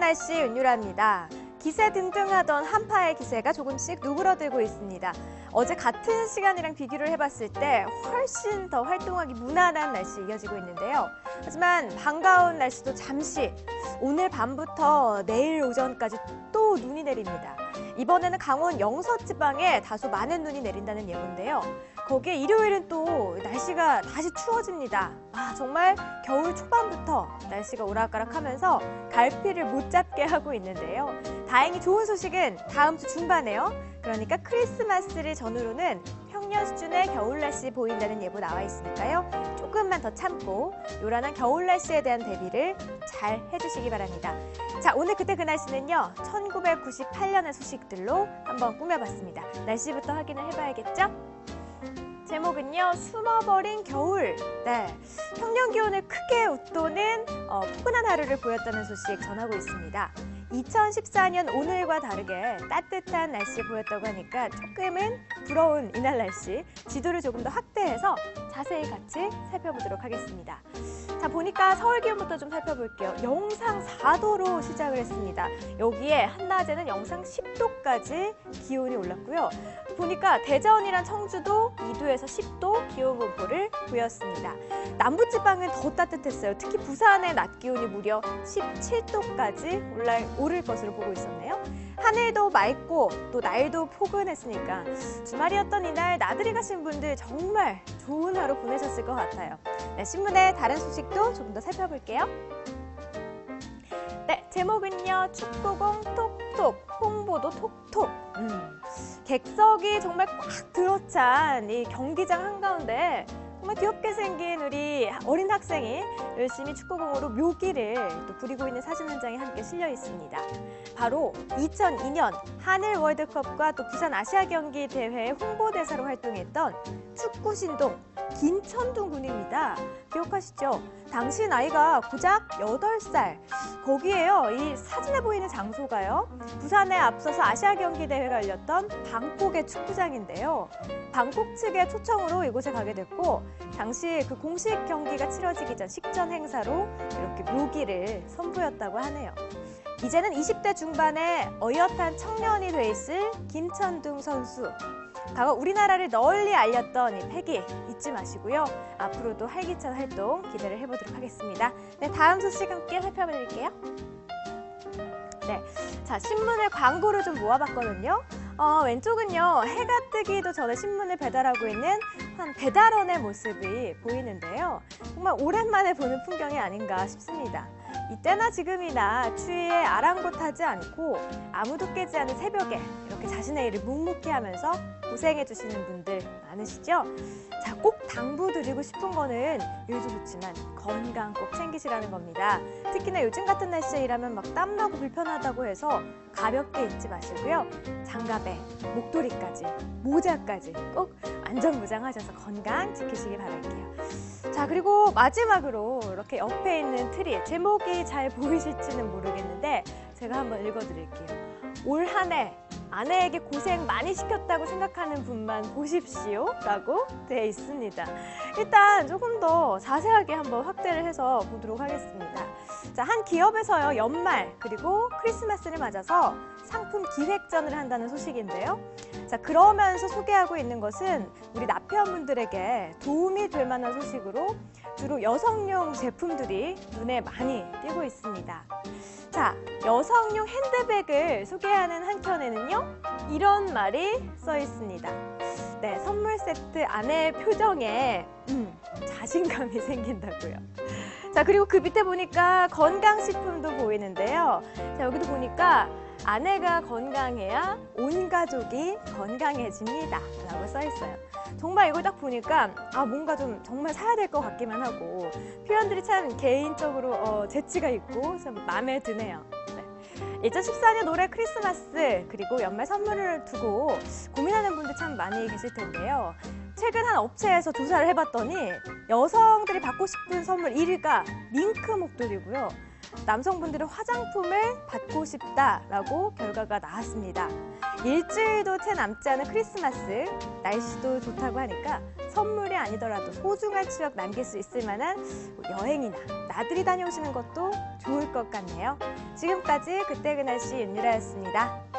날 씨 윤유라입니다. 기세 등등하던 한파의 기세가 조금씩 누그러들고 있습니다. 어제 같은 시간이랑 비교를 해봤을 때 훨씬 더 활동하기 무난한 날씨 이어지고 있는데요. 하지만 반가운 날씨도 잠시 오늘 밤부터 내일 오전까지 또 눈이 내립니다. 이번에는 강원 영서 지방에 다소 많은 눈이 내린다는 예보인데요. 거기에 일요일은 또 날씨가 다시 추워집니다. 아, 정말 겨울 초반부터 날씨가 오락가락하면서 갈피를 못 잡게 하고 있는데요. 다행히 좋은 소식은 다음 주 중반에요. 그러니까 크리스마스를 전후로는 평년 수준의 겨울 날씨 보인다는 예보 나와 있으니까요. 조금만 더 참고 요란한 겨울 날씨에 대한 대비를 잘 해주시기 바랍니다. 자, 오늘 그때 그 날씨는요. 1998년의 소식들로 한번 꾸며봤습니다. 날씨부터 확인을 해봐야겠죠? 제목은요 숨어버린 겨울 네 평년 기온을 크게 웃도는 어, 포근한 하루를 보였다는 소식 전하고 있습니다 2014년 오늘과 다르게 따뜻한 날씨 보였다고 하니까 조금은 부러운 이날 날씨 지도를 조금 더 확대해서 자세히 같이 살펴보도록 하겠습니다 자 보니까 서울 기온부터 좀 살펴볼게요 영상 4도로 시작을 했습니다 여기에 한낮에는 영상 10도까지 기온이 올랐고요 보니까 대전이랑 청주도 2도에서 10도 기온 분포를 보였습니다. 남부지방은 더 따뜻했어요. 특히 부산의 낮 기온이 무려 17도까지 올라, 오를 것으로 보고 있었네요. 하늘도 맑고 또 날도 포근했으니까 주말이었던 이날 나들이 가신 분들 정말 좋은 하루 보내셨을 것 같아요. 네, 신문의 다른 소식도 조금 더 살펴볼게요. 네, 제목은요. 축구공 톡톡, 홍보도 톡톡. 음, 객석이 정말 꽉 들어찬 이 경기장 한가운데 정말 귀엽게 생긴 우리 어린 학생이 열심히 축구공으로 묘기를 또 부리고 있는 사진 한 장이 함께 실려 있습니다. 바로 2002년 한일 월드컵과 또 부산 아시아 경기 대회 홍보대사로 활동했던 축구 신동 김천둥 군입니다. 기억하시죠? 당시 나이가 고작 8살. 거기에요. 이 사진에 보이는 장소가요. 부산에 앞서서 아시아 경기 대회가 열렸던 방콕의 축구장인데요. 방콕 측의 초청으로 이곳에 가게 됐고 당시 그 공식 경기가 치러지기 전 식전 행사로 이렇게 묘기를 선보였다고 하네요. 이제는 20대 중반에 어엿한 청년이 돼 있을 김천둥 선수. 과거 우리나라를 널리 알렸던 이 패기 잊지 마시고요. 앞으로도 활기찬 활동 기대를 해보도록 하겠습니다. 네, 다음 소식 함께 살펴드릴게요. 네, 자 신문을 광고로 좀 모아봤거든요. 어, 왼쪽은요 해가 뜨기도 전에 신문을 배달하고 있는 한 배달원의 모습이 보이는데요. 정말 오랜만에 보는 풍경이 아닌가 싶습니다. 이때나 지금이나 추위에 아랑곳하지 않고 아무도 깨지 않은 새벽에 이렇게 자신의 일을 묵묵히 하면서 고생해 주시는 분들 많으시죠? 자, 꼭 당부드리고 싶은 거는 일도 좋지만 건강 꼭 챙기시라는 겁니다. 특히나 요즘 같은 날씨에 일하면 막 땀나고 불편하다고 해서 가볍게 입지 마시고요. 장갑에 목도리까지, 모자까지 꼭 안전무장하셔서 건강 지키시기 바랄게요. 자, 그리고 마지막으로 이렇게 옆에 있는 트리, 제목이 잘 보이실지는 모르겠는데 제가 한번 읽어드릴게요. 올 한해 아내에게 고생 많이 시켰다고 생각하는 분만 보십시오 라고 되어 있습니다. 일단 조금 더 자세하게 한번 확대를 해서 보도록 하겠습니다. 자, 한 기업에서요, 연말 그리고 크리스마스를 맞아서 상품 기획전을 한다는 소식인데요. 자, 그러면서 소개하고 있는 것은 우리 남편분들에게 도움이 될 만한 소식으로 주로 여성용 제품들이 눈에 많이 띄고 있습니다. 자, 여성용 핸드백을 소개하는 한켠에는요, 이런 말이 써 있습니다. 네, 선물 세트 안에 표정에 음, 자신감이 생긴다고요. 자, 그리고 그 밑에 보니까 건강식품도 보이는데요. 자, 여기도 보니까 아내가 건강해야 온 가족이 건강해집니다. 라고 써 있어요. 정말 이걸 딱 보니까 아 뭔가 좀 정말 사야 될 것 같기만 하고 표현들이 참 개인적으로 어, 재치가 있고 참 마음에 드네요. 네. 2014년 올해 크리스마스 그리고 연말 선물을 두고 고민하는 분들 참 많이 계실 텐데요. 최근 한 업체에서 조사를 해봤더니 여성들이 받고 싶은 선물 1위가 밍크 목도리고요. 남성분들은 화장품을 받고 싶다라고 결과가 나왔습니다. 일주일도 채 남지 않은 크리스마스 날씨도 좋다고 하니까 선물이 아니더라도 소중한 추억 남길 수 있을 만한 여행이나 나들이 다녀오시는 것도 좋을 것 같네요. 지금까지 그때 그 날씨 윤유라였습니다.